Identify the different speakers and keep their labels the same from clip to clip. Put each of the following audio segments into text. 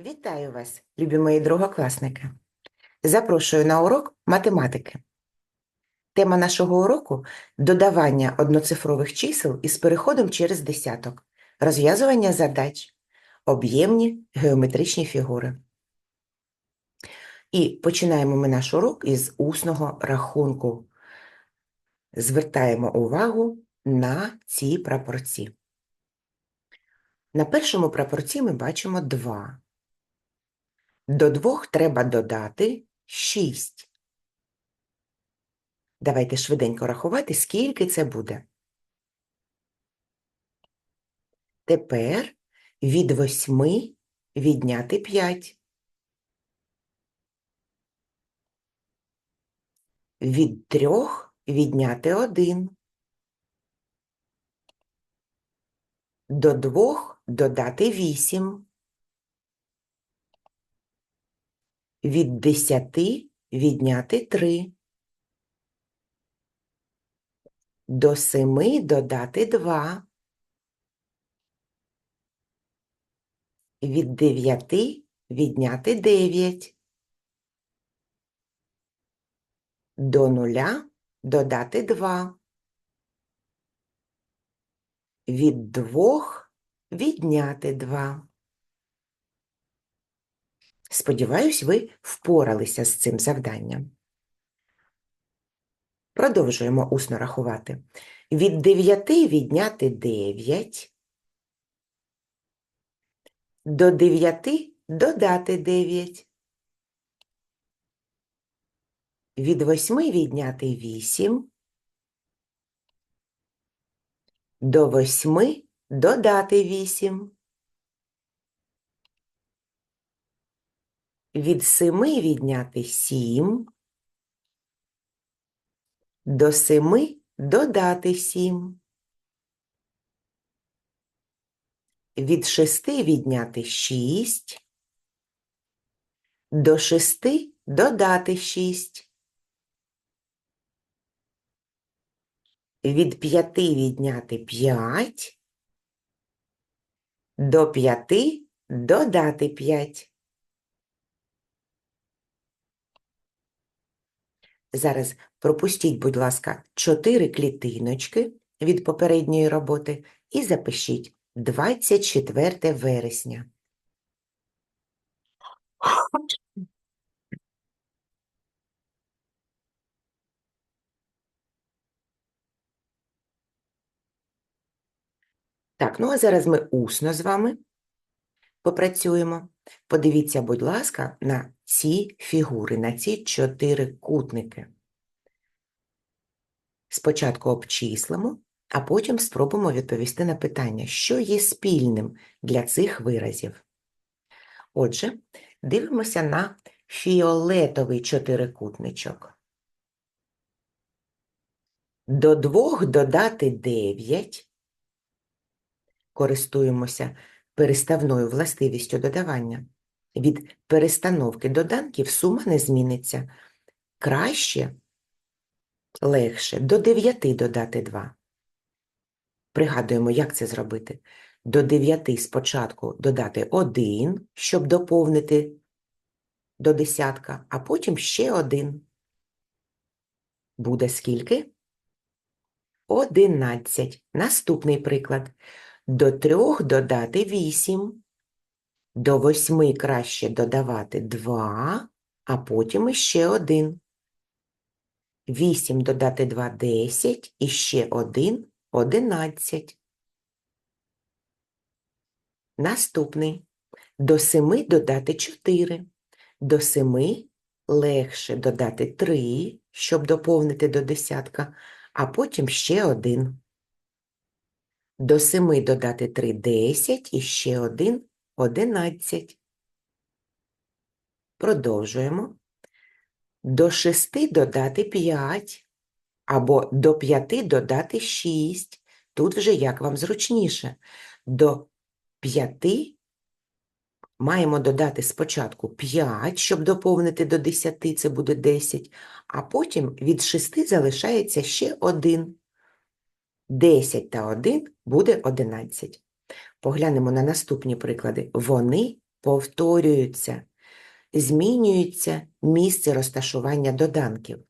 Speaker 1: Вітаю вас, любі мої другокласники. Запрошую на урок математики. Тема нашого уроку додавання одноцифрових чисел із переходом через десяток, розв'язування задач, об'ємні геометричні фігури. І починаємо ми наш урок із усного рахунку. Звертаємо увагу на ці прапорці. На першому прапорці ми бачимо 2. До двох треба додати 6. Давайте швиденько рахувати, скільки це буде. Тепер від 8 відняти 5. Від 3 відняти 1. До 2 додати 8. Від 10 відняти 3. До 7 додати 2. Від 9 відняти 9. До 0 додати 2. Від 2 відняти 2. Сподіваюсь, ви впоралися з цим завданням. Продовжуємо усно рахувати. Від 9 відняти 9. До 9 додати 9. Від 8 відняти 8. До 8 додати 8. Від 7 відняти 7. До 7 додати 7. Від 6 відняти 6. До 6 додати 6. Від 5 відняти 5. До 5 додати 5. Зараз пропустіть, будь ласка, 4 клітиночки від попередньої роботи і запишіть 24 вересня. Так, ну а зараз ми усно з вами попрацюємо. Подивіться, будь ласка, на ці фігури, на ці чотирикутники. Спочатку обчислимо, а потім спробуємо відповісти на питання, що є спільним для цих виразів. Отже, дивимося на фіолетовий чотирикутничок. До двох додати 9. Користуємося переставною властивістю додавання. Від перестановки доданків сума не зміниться. Краще, легше до 9 додати 2. Пригадуємо, як це зробити. До 9 спочатку додати 1, щоб доповнити до десятка, а потім ще 1. Буде скільки? 11. Наступний приклад. До 3 додати 8. До 8 краще додавати 2, а потім іще 1. 8 додати 2 – 10, і ще 1 – 11. Наступний. До 7 додати 4. До 7 легше додати 3, щоб доповнити до десятка, а потім ще 1. До 7 додати 3 – 10 і ще 1 – 11. Продовжуємо. До 6 додати 5 або до 5 додати 6. Тут вже як вам зручніше. До 5 маємо додати спочатку 5, щоб доповнити до 10, це буде 10, а потім від 6 залишається ще 1. 10 та 1 буде 11. Поглянемо на наступні приклади. Вони повторюються, змінюється місце розташування доданків.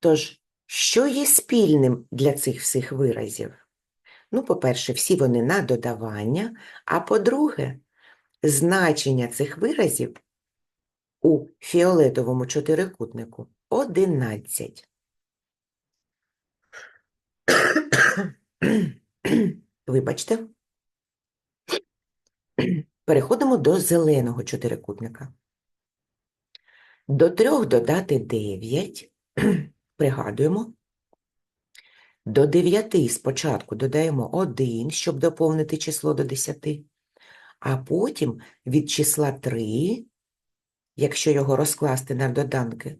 Speaker 1: Тож, що є спільним для цих всіх виразів? Ну, по-перше, всі вони на додавання, а по-друге, значення цих виразів у фіолетовому чотирикутнику 11. Вибачте. Переходимо до зеленого чотирикутника. До трьох додати 9. Пригадуємо. До 9 спочатку додаємо 1, щоб доповнити число до 10, а потім від числа 3, якщо його розкласти на доданки,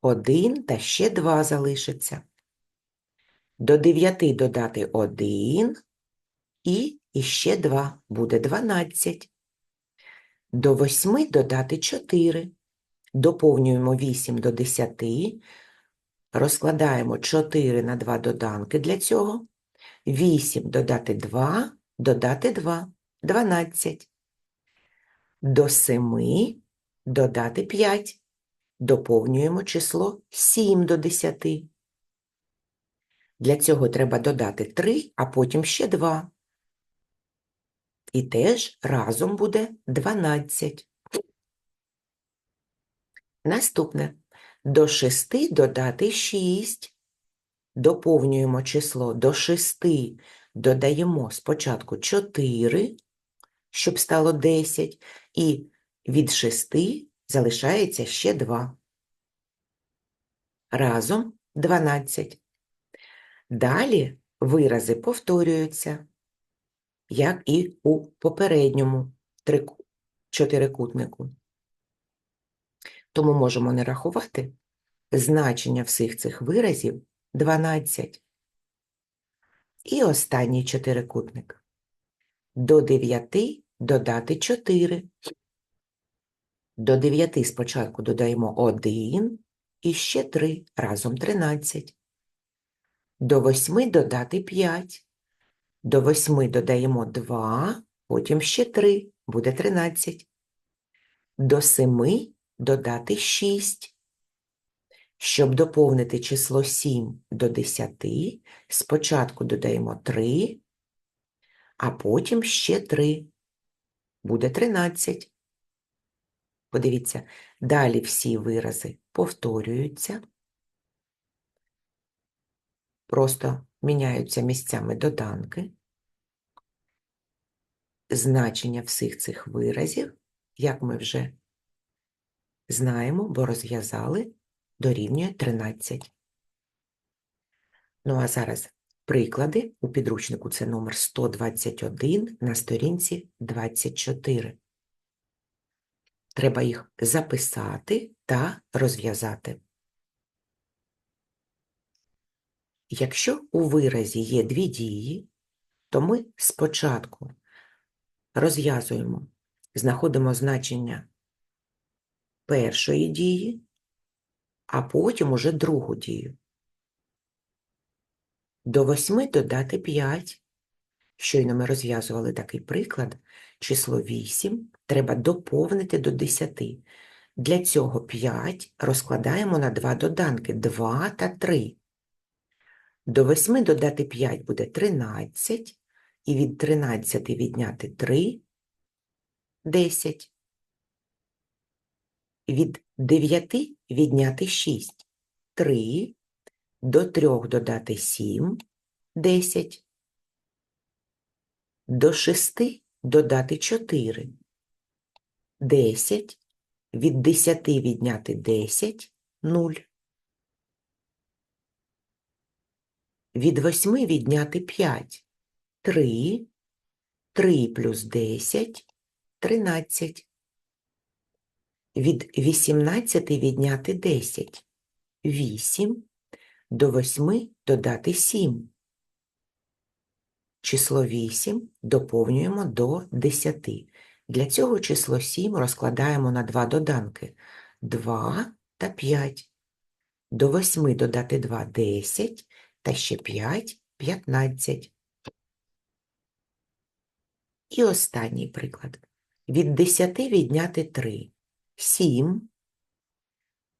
Speaker 1: 1 та ще 2 залишиться. До 9 додати 1 і іще 2 буде 12. До 8 додати 4. Доповнюємо 8 до 10, розкладаємо 4 на 2 доданки для цього. 8 додати 2, додати 2, 12. До 7 додати 5. Доповнюємо число 7 до 10. Для цього треба додати 3, а потім ще 2. І теж разом буде 12. Наступне. До 6 додати 6. Доповнюємо число до 6, додаємо спочатку 4, щоб стало 10, і від 6 залишається ще 2. Разом 12. Далі вирази повторюються, як і у попередньому чотирикутнику. Тому можемо не рахувати значення всіх цих виразів 12. І останній чотирикутник. До 9 додати 4. До 9 спочатку додаємо 1 і ще 3, разом 13. До 8 додати 5. До 8 додаємо 2, потім ще 3, буде 13. До 7 додати 6. Щоб доповнити число 7 до 10, спочатку додаємо 3, а потім ще 3. Буде 13. Подивіться, далі всі вирази повторюються. Просто міняються місцями доданки. Значення всіх цих виразів, як ми вже знаємо, бо розв'язали, дорівнює 13. Ну а зараз приклади у підручнику це номер 121 на сторінці 24. Треба їх записати та розв'язати. Якщо у виразі є дві дії, то ми спочатку розв'язуємо, знаходимо значення першої дії, а потім уже другу дію. До 8 додати 5. Щойно ми розв'язували такий приклад. Число 8 треба доповнити до 10. Для цього 5 розкладаємо на два доданки 2 та 3. До 8 додати 5 буде 13, і від 13 відняти 3 – 10. Від 9 відняти 6 – 3, до 3 додати 7 – 10. До 6 додати 4 – 10. Від 10 відняти 10 – 0. Від 8 відняти 5 – 3. 3 плюс 10 – 13. Від 18 відняти 10 – 8. До 8 додати 7. Число 8 доповнюємо до 10. Для цього число 7 розкладаємо на два доданки – 2 та 5. До 8 додати 2 – 10, та ще 5 – 15. І останній приклад. Від 10 відняти 3. 7.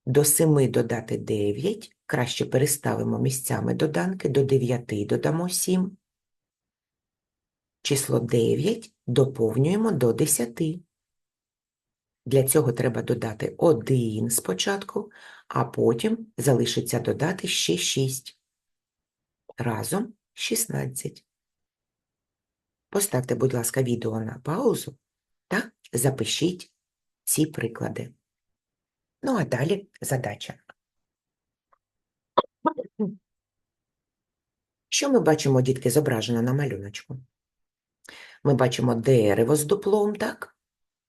Speaker 1: До 7 додати 9. Краще переставимо місцями доданки. До 9 додамо 7. Число 9 доповнюємо до 10. Для цього треба додати 1 спочатку, а потім залишиться додати ще 6. Разом 16. Поставте, будь ласка, відео на паузу та запишіть ці приклади. Ну, а далі задача. Що ми бачимо, дітки, зображено на малюночку? Ми бачимо дерево з дуплом, так?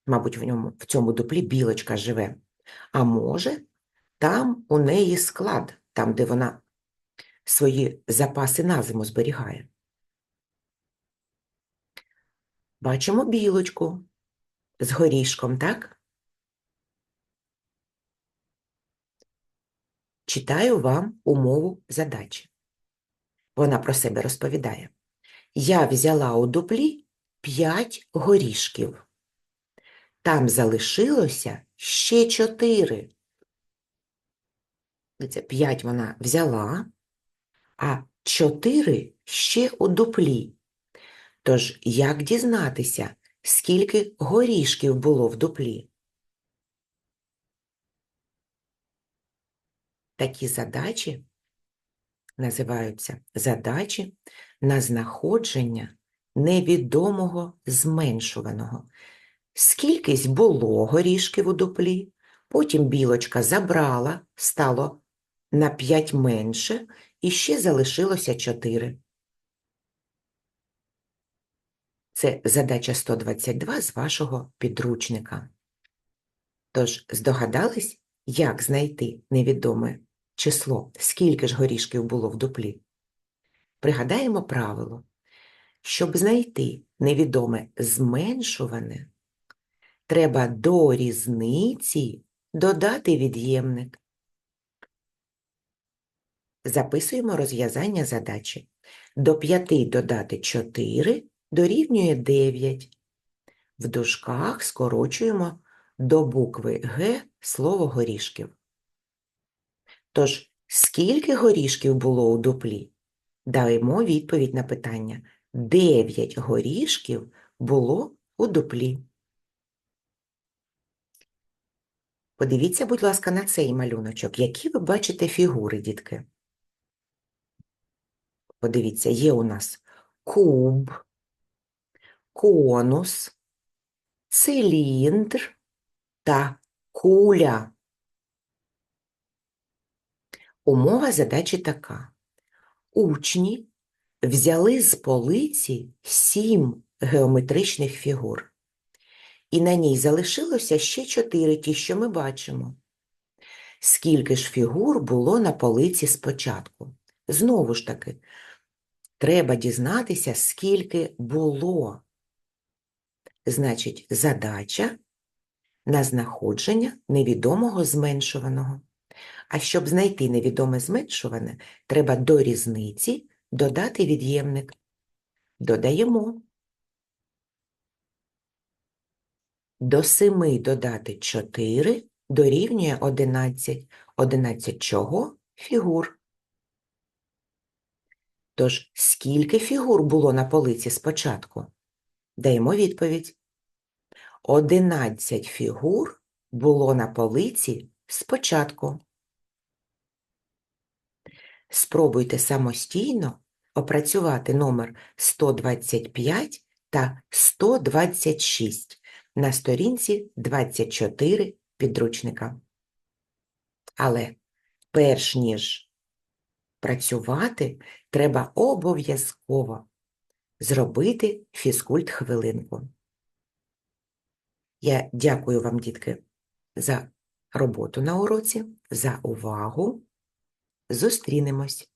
Speaker 1: Мабуть, в, ньому, в цьому дуплі білочка живе. А може, там у неї склад, там, де вона свої запаси на зиму зберігає. Бачимо білочку з горішком, так? Читаю вам умову задачі. Вона про себе розповідає. Я взяла у дуплі 5 горішків. Там залишилося ще 4. Це 5 вона взяла, а 4 ще у дуплі. Тож, як дізнатися, скільки горішків було в дуплі? Такі задачі називаються задачі на знаходження невідомого зменшуваного. Скількись було горішків у дуплі, потім білочка забрала, стало на 5 менше, і ще залишилося 4. Це задача 122 з вашого підручника. Тож, здогадались, як знайти невідоме число, скільки ж горішків було в дуплі? Пригадаємо правило. Щоб знайти невідоме зменшуване, треба до різниці додати від'ємник. Записуємо розв'язання задачі. До 5 додати 4 дорівнює 9. В дужках скорочуємо до букви Г слово горішків. Тож, скільки горішків було у дуплі? Даємо відповідь на питання. 9 горішків було у дуплі. Подивіться, будь ласка, на цей малюночок. Які ви бачите фігури, дітки? Подивіться, є у нас куб, конус, циліндр та куля. Умова задачі така. Учні взяли з полиці сім геометричних фігур. І на ній залишилося ще чотири ті, що ми бачимо. Скільки ж фігур було на полиці спочатку? Знову ж таки, треба дізнатися, скільки було. Значить, задача на знаходження невідомого зменшуваного. А щоб знайти невідоме зменшуване, треба до різниці додати від'ємник. Додаємо. До 7 додати 4 дорівнює 11. 11 чого? Фігур. Тож, скільки фігур було на полиці спочатку? Даємо відповідь. 11 фігур було на полиці спочатку. Спробуйте самостійно опрацювати номер 125 та 126 на сторінці 24 підручника. Але перш ніж працювати, треба обов'язково зробити фізкульт хвилинку. Я дякую вам, дітки, за роботу на уроці, за увагу. Зустрінемось!